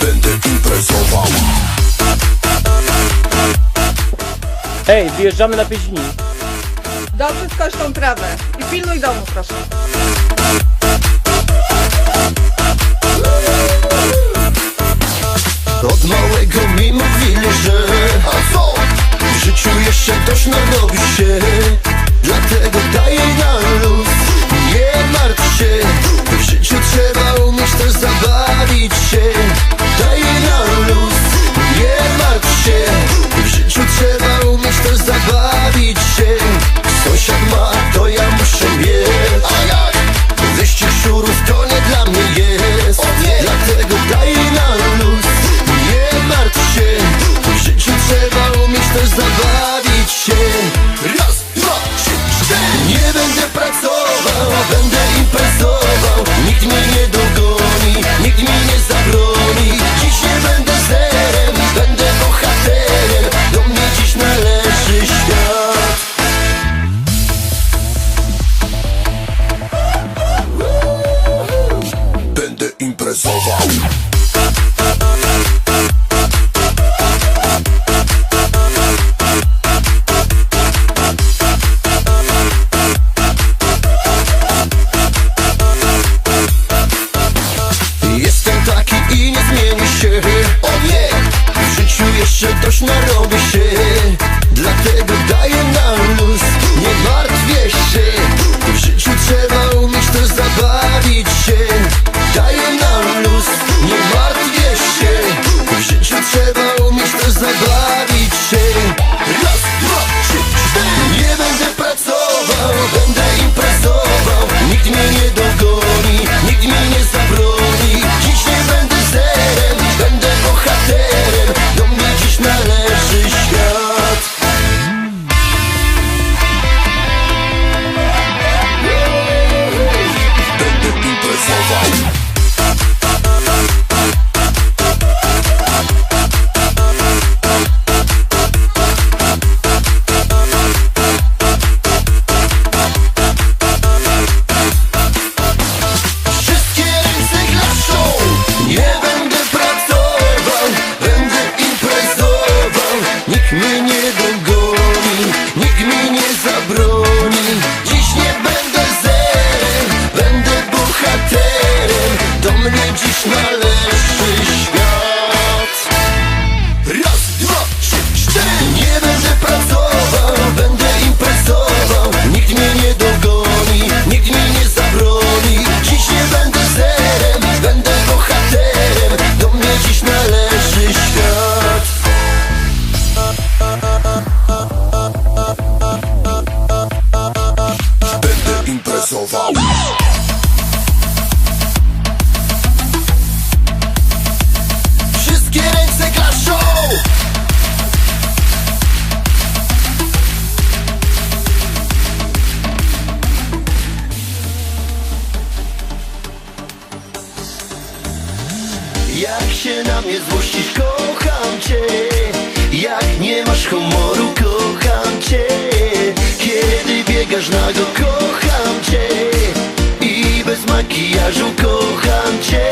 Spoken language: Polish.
Będę imprezował Ej, wyjeżdżamy na 5 dni. Dobrze skoś tą trawę i pilnuj domu, proszę. Od małego mi mówili, że A co? W życiu jeszcze dość narobisz się Dlatego tak Się. O nie! W życiu jeszcze dość narobię się Bravo. Zwariowały Jak się na mnie złościsz, kocham makijażu kocham cię.